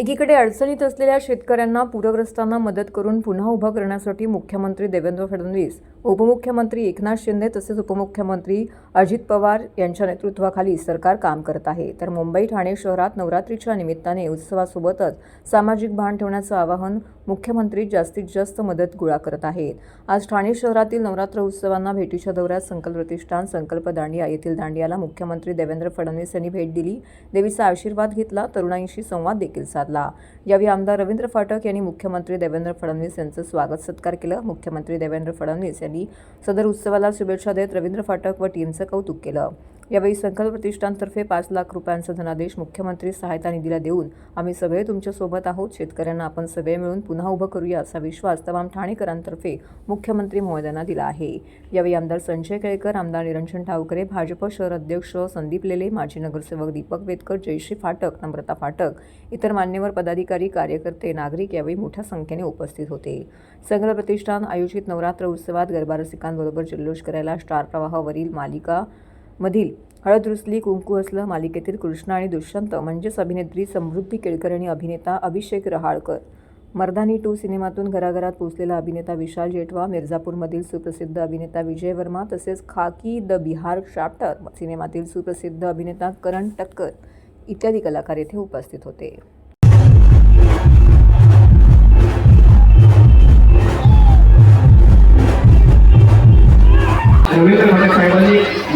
एकीकडे अडचणीत असलेल्या शेतकऱ्यांना पूरग्रस्तांना मदत करून पुन्हा उभं करण्यासाठी मुख्यमंत्री देवेंद्र फडणवीस उपमुख्यमंत्री एकनाथ शिंदे तसेच उपमुख्यमंत्री अजित पवार यांच्या नेतृत्वाखाली सरकार काम करत आहे. तर मुंबई ठाणे शहरात नवरात्रीच्या निमित्ताने उत्सवासोबतच सामाजिक भान ठेवण्याचं आवाहन मुख्यमंत्री जास्तीत जास्त मदत गोळा करत आहेत. आज ठाणे शहरातील नवरात्र उत्सवांना भेटीच्या दौऱ्यात संकल्प प्रतिष्ठान संकल्प दांडिया येथील दांडियाला मुख्यमंत्री देवेंद्र फडणवीस यांनी भेट दिली. देवीचा आशीर्वाद घेतला तरुणाईंशी संवाद देखील साधला. यावेळी आमदार रवींद्र फाटक यांनी मुख्यमंत्री देवेंद्र फडणवीस यांचं स्वागत सत्कार केलं. मुख्यमंत्री देवेंद्र फडणवीस यांनी सदर उत्सवाला शुभेच्छा देत रवींद्र फाटक व टीमचं कौतुक केलं. यावेळी संकल्प प्रतिष्ठानतर्फे पाच लाख रुपयांचा धनादेश मुख्यमंत्री सहायता निधीला देऊन आम्ही सगळे तुमच्यासोबत आहोत. शेतकऱ्यांना आपण सगळे मिळून पुन्हा उभं करूया असा विश्वास तमाम ठाणेकरांतर्फे मुख्यमंत्री महोदयांना दिला आहे. यावेळी आमदार संजय केळकर आमदार निरंजन ठावकरे भाजप शहर अध्यक्ष संदीप लेले माजी नगरसेवक दीपक वेदकर जयश्री फाटक नम्रता फाटक इतर मान्यवर पदाधिकारी कार्यकर्ते नागरिक यावेळी मोठ्या संख्येने उपस्थित होते. संग्रह प्रतिष्ठान आयोजित नवरात्र उत्सवात गरबारसिकांबरोबर जल्लोष करायला स्टार प्रवाहावरील मालिका मधील हळद रुसली कुंकू असलं मालिकेतील कृष्ण आणि दुष्यंत म्हणजेच अभिनेत्री समृद्धी केळकर आणि अभिनेता अभिषेक रहाळकर. मर्दानी टू सिनेमातून घराघरात पोचलेला अभिनेता विशाल जेठवा मिर्झापूरमधील सुप्रसिद्ध अभिनेता विजय वर्मा तसेच खाकी द बिहार चॅप्टर सिनेमातील सुप्रसिद्ध अभिनेता करण टक्कर इत्यादी कलाकार येथे उपस्थित होते.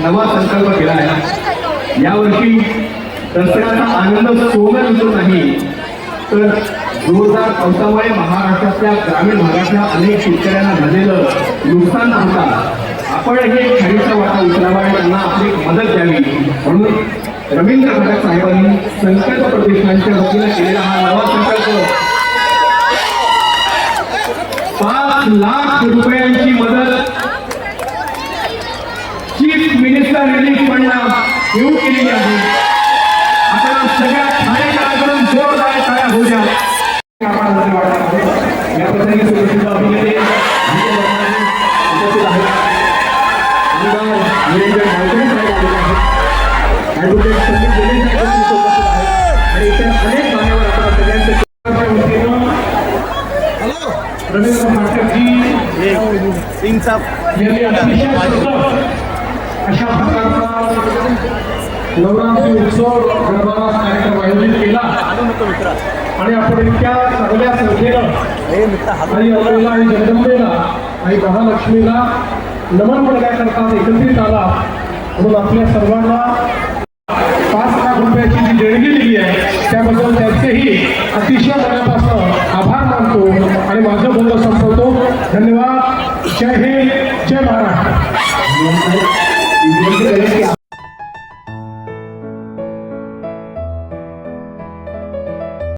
नवा संकल्प केला आहे यावर्षी दसऱ्याचा आनंद सोनं दिसत नाही. तर जोरदार पावसामुळे महाराष्ट्रातल्या ग्रामीण भागातल्या अनेक शेतकऱ्यांना झालेलं नुकसान पाहता आपण हे खरीचा वाटा उचलावा आणि त्यांना आपली मदत द्यावी. म्हणून रवींद्र भटक साहेबांनी संकल्प प्रतिष्ठानच्या वतीनं केलेला हा नवा संकल्प. पाच लाख रुपयांची मदत चीफ मिनिस्टर रिलीफ फंडला येऊ केलेली आहे आपण सगळ्या ठाणेकरांकडून जोरदार टाळ्या होऊ द्या कामामध्ये वाटत आहे. या प्रसंगी सुप्रसिद्ध अभिनेते आमचे लोकांनी उपस्थित आहेत. आमदार निरंजन ठाकरे साहेब आलेले आहेत. ॲडव्होकेट संदीप लेले साहेब देखील उपस्थित आहेत. आणि इतर अनेक मान्यवर आपण सगळ्यांचे वतीनं रवींद्र फाटकजी सिंगचा यांनी अतिशय सुंदर अशा प्रकारचा नवरात्री उत्सव गरबा कार्यक्रम आयोजित केला. आणि आपण इतक्या चांगल्या संख्येनं हे मित्र आणि जगदंबेला आणि महालक्ष्मीला नमन करण्याकरता एकत्रित आला म्हणून आपल्या सर्वांना पाच लाख रुपयाची जी देणगी दिली आहे त्याबद्दल त्यांचेही अतिशय मनापासून आभार मानतो आणि माझं बोलणं संपवतो. धन्यवाद. जय हिंद. जय महाराष्ट्र. E